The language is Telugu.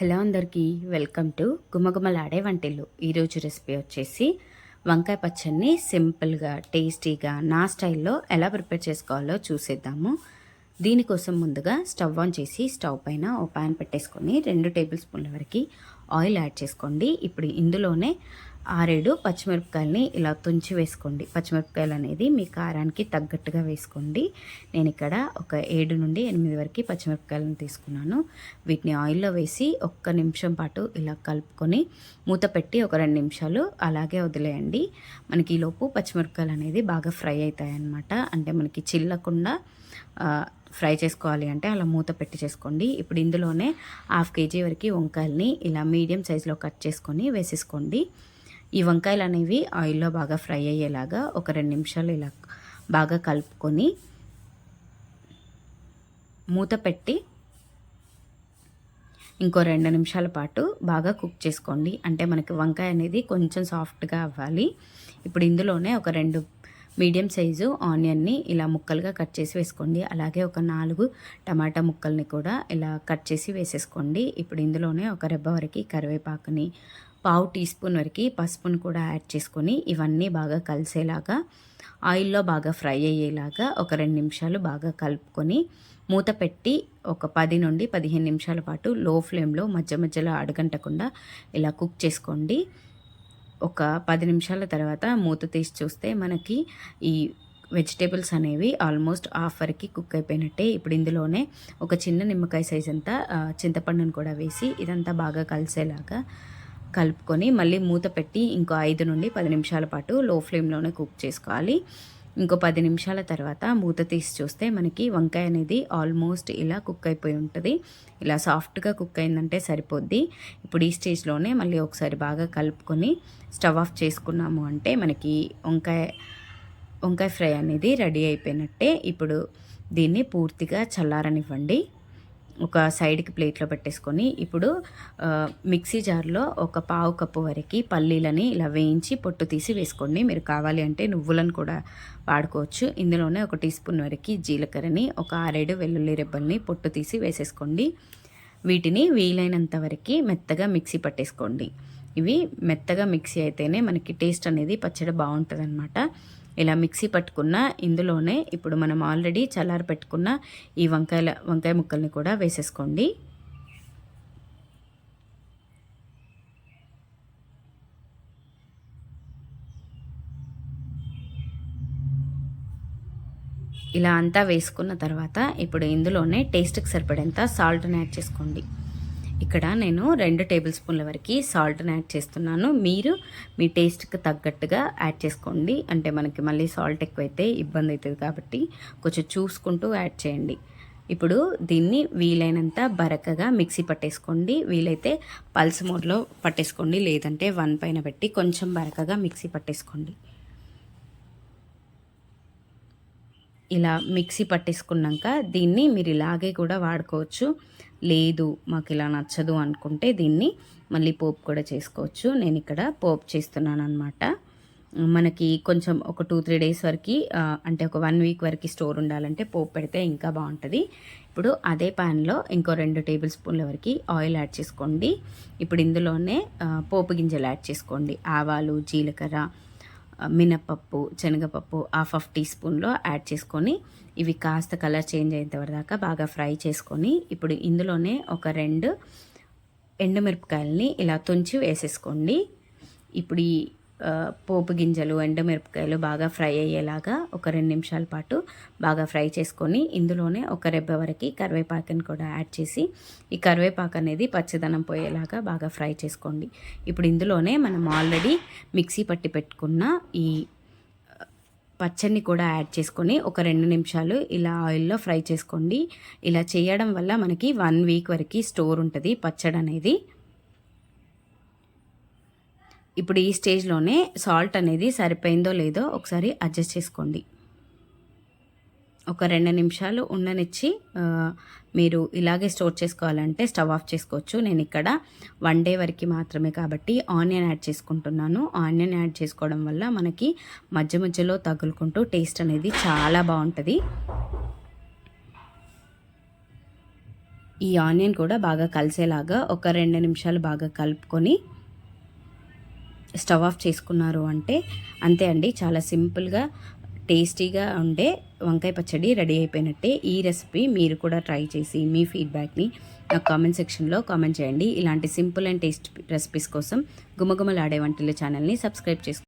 హలో అందరికీ వెల్కమ్ టు గుమగుమలాడే వంటిల్లు ఈరోజు రెసిపీ వచ్చేసి వంకాయ పచ్చడిని సింపుల్గా టేస్టీగా నా స్టైల్లో ఎలా ప్రిపేర్ చేసుకోవాలో చూసేద్దాము. దీనికోసం ముందుగా స్టవ్ ఆన్ చేసి స్టవ్ పైన ఓ ప్యాన్ పెట్టేసుకొని రెండు టేబుల్ స్పూన్ల వరకు ఆయిల్ యాడ్ చేసుకోండి. ఇప్పుడు ఇందులోనే ఆరేడు పచ్చిమిరపకాయలని ఇలా తుంచి వేసుకోండి. పచ్చిమిరపకాయలు అనేది మీ కారానికి తగ్గట్టుగా వేసుకోండి. నేను ఇక్కడ ఒక ఏడు నుండి ఎనిమిది వరకు పచ్చిమిరపకాయలను తీసుకున్నాను. వీటిని ఆయిల్లో వేసి ఒక్క నిమిషం పాటు ఇలా కలుపుకొని మూత పెట్టి ఒక రెండు నిమిషాలు అలాగే వదిలేయండి. మనకి ఈలోపు పచ్చిమిరపకాయలు అనేది బాగా ఫ్రై అవుతాయి అన్నమాట అంటే మనకి చిల్లకుండా ఫ్రై చేసుకోవాలి అంటే అలా మూత పెట్టి చేసుకోండి. ఇప్పుడు ఇందులోనే హాఫ్ కేజీ వరకు వంకాయలని ఇలా మీడియం సైజులో కట్ చేసుకొని వేసేసుకోండి. ఈ వంకాయలు అనేవి ఆయిల్లో బాగా ఫ్రై అయ్యేలాగా ఒక రెండు నిమిషాలు ఇలా బాగా కలుపుకొని మూత పెట్టి ఇంకో రెండు నిమిషాల పాటు బాగా కుక్ చేసుకోండి. అంటే మనకి వంకాయ అనేది కొంచెం సాఫ్ట్గా అవ్వాలి. ఇప్పుడు ఇందులోనే ఒక రెండు మీడియం సైజు ఆనియన్ని ఇలా ముక్కలుగా కట్ చేసి వేసుకోండి. అలాగే ఒక నాలుగు టమాటా ముక్కల్ని కూడా ఇలా కట్ చేసి వేసేసుకోండి. ఇప్పుడు ఇందులోనే ఒక రెబ్బ వరకు కరివేపాకుని పావు టీ స్పూన్ వరకు పసుపును కూడా యాడ్ చేసుకొని ఇవన్నీ బాగా కలిసేలాగా ఆయిల్లో బాగా ఫ్రై అయ్యేలాగా ఒక రెండు నిమిషాలు బాగా కలుపుకొని మూత పెట్టి ఒక పది నుండి పదిహేను నిమిషాల పాటు లో ఫ్లేమ్లో మధ్య మధ్యలో అడగంటకుండా ఇలా కుక్ చేసుకోండి. ఒక పది నిమిషాల తర్వాత మూత తీసి చూస్తే మనకి ఈ వెజిటేబుల్స్ అనేవి ఆల్మోస్ట్ హాఫ్ వరకు కుక్ అయిపోయినట్టే. ఇప్పుడు ఇందులోనే ఒక చిన్న నిమ్మకాయ సైజ్ అంతా చింతపండును కూడా వేసి ఇదంతా బాగా కలిసేలాగా కలుపుకొని మళ్ళీ మూత పెట్టి ఇంకో ఐదు నుండి పది నిమిషాల పాటు లో ఫ్లేమ్లోనే కుక్ చేసుకోవాలి. ఇంకో పది నిమిషాల తర్వాత మూత తీసి చూస్తే మనకి వంకాయ అనేది ఆల్మోస్ట్ ఇలా కుక్ అయిపోయి ఉంటుంది. ఇలా సాఫ్ట్గా కుక్ అయిందంటే సరిపోద్ది. ఇప్పుడు ఈ స్టేజ్లోనే మళ్ళీ ఒకసారి బాగా కలుపుకొని స్టవ్ ఆఫ్ చేసుకున్నాము అంటే మనకి వంకాయ వంకాయ ఫ్రై అనేది రెడీ అయిపోయినట్టే. ఇప్పుడు దీన్ని పూర్తిగా చల్లారనివ్వండి. ఒక సైడ్కి ప్లేట్లో పెట్టేసుకొని ఇప్పుడు మిక్సీ జార్లో ఒక పావు కప్పు వరకు పల్లీలని ఇలా వేయించి పొట్టు తీసి వేసుకోండి. మీరు కావాలి అంటే నువ్వులను కూడా వాడుకోవచ్చు. ఇందులోనే ఒక టీ స్పూన్ వరకు జీలకర్రని ఒక ఆరేడు వెల్లుల్లి రెబ్బల్ని పొట్టు తీసి వేసేసుకోండి. వీటిని వీలైనంత వరకు మెత్తగా మిక్సీ పట్టేసుకోండి. ఇవి మెత్తగా మిక్సీ అయితేనే మనకి టేస్ట్ అనేది పచ్చడి బాగుంటుంది అనమాట ఇలా మిక్సీ పట్టుకున్న ఇందులోనే ఇప్పుడు మనం ఆల్రెడీ చల్లారి పెట్టుకున్న ఈ వంకాయల వంకాయ ముక్కల్ని కూడా వేసేసుకోండి. ఇలా అంతా వేసుకున్న తర్వాత ఇప్పుడు ఇందులోనే టేస్ట్కి సరిపడేంత సాల్ట్ని యాడ్ చేసుకోండి. ఇక్కడ నేను రెండు టేబుల్ స్పూన్ల వరకు సాల్ట్ని యాడ్ చేస్తున్నాను. మీరు మీ టేస్ట్కి తగ్గట్టుగా యాడ్ చేసుకోండి. అంటే మనకి మళ్ళీ సాల్ట్ ఎక్కువైతే ఇబ్బంది అవుతుంది కాబట్టి కొంచెం చూసుకుంటూ యాడ్ చేయండి. ఇప్పుడు దీన్ని వీలైనంత బరకగా మిక్సీ పట్టేసుకోండి. వీలైతే పల్స్ మోడ్లో పట్టేసుకోండి. లేదంటే వన్ పైన పెట్టి కొంచెం బరకగా మిక్సీ పట్టేసుకోండి. ఇలా మిక్సీ పట్టేసుకున్నాక దీన్ని మీరు ఇలాగే కూడా వాడుకోవచ్చు. లేదు మాకు ఇలా నచ్చదు అనుకుంటే దీన్ని మళ్ళీ పోపు కూడా చేసుకోవచ్చు. నేను ఇక్కడ పోపు చేస్తున్నాను అనమాట మనకి కొంచెం ఒక టూ త్రీ డేస్ వరకు అంటే ఒక వన్ వీక్ వరకు స్టోర్ ఉండాలంటే పోపు పెడితే ఇంకా బాగుంటుంది. ఇప్పుడు అదే ప్యాన్లో ఇంకో రెండు టేబుల్ స్పూన్ల వరకు ఆయిల్ యాడ్ చేసుకోండి. ఇప్పుడు ఇందులోనే పోపు గింజలు యాడ్ చేసుకోండి. ఆవాలు జీలకర్ర మినపప్పు శనగపప్పు హాఫ్ హాఫ్ టీ స్పూన్లో యాడ్ చేసుకొని ఇవి కాస్త కలర్ చేంజ్ అయ్యేంతవరదాకా బాగా ఫ్రై చేసుకొని ఇప్పుడు ఇందులోనే ఒక రెండు ఎండుమిరపకాయలని ఇలా తుంచి వేసేసుకోండి. ఇప్పుడు ఈ పోపు గింజలు ఎండుమిరపకాయలు బాగా ఫ్రై అయ్యేలాగా ఒక రెండు నిమిషాల పాటు బాగా ఫ్రై చేసుకొని ఇందులోనే ఒక రెబ్బ వరకు కరివేపాకుని కూడా యాడ్ చేసి ఈ కరివేపాకు అనేది పచ్చదనం పోయేలాగా బాగా ఫ్రై చేసుకోండి. ఇప్పుడు ఇందులోనే మనం ఆల్రెడీ మిక్సీ పట్టి పెట్టుకున్న ఈ పచ్చడిని కూడా యాడ్ చేసుకొని ఒక రెండు నిమిషాలు ఇలా ఆయిల్లో ఫ్రై చేసుకోండి. ఇలా చేయడం వల్ల మనకి వన్ వీక్ వరకు స్టోర్ ఉంటుంది పచ్చడి అనేది ఇప్పుడు ఈ స్టేజ్లోనే సాల్ట్ అనేది సరిపోయిందో లేదో ఒకసారి అడ్జస్ట్ చేసుకోండి. ఒక రెండు నిమిషాలు ఉండనిచ్చి మీరు ఇలాగే స్టోర్ చేసుకోవాలంటే స్టవ్ ఆఫ్ చేసుకోవచ్చు. నేను ఇక్కడ వన్ డే వరకు మాత్రమే కాబట్టి ఆనియన్ యాడ్ చేసుకుంటున్నాను. ఆనియన్ యాడ్ చేసుకోవడం వల్ల మనకి మధ్య మధ్యలో తగులుకుంటూ టేస్ట్ అనేది చాలా బాగుంటుంది. ఈ ఆనియన్ కూడా బాగా కలిసేలాగా ఒక రెండు నిమిషాలు బాగా కలుపుకొని స్టవ్ ఆఫ్ చేసుకున్నారు అంటే అంతే అండి. చాలా సింపుల్గా టేస్టీగా ఉండే వంకాయ పచ్చడి రెడీ అయిపోయినట్టే. ఈ రెసిపీ మీరు కూడా ట్రై చేసి మీ ఫీడ్బ్యాక్ని నాకు కామెంట్ సెక్షన్లో కామెంట్ చేయండి. ఇలాంటి సింపుల్ అండ్ టేస్ట్ రెసిపీస్ కోసం గుమగుమలాడే వంటల ఛానల్ని సబ్స్క్రైబ్ చేసుకోండి.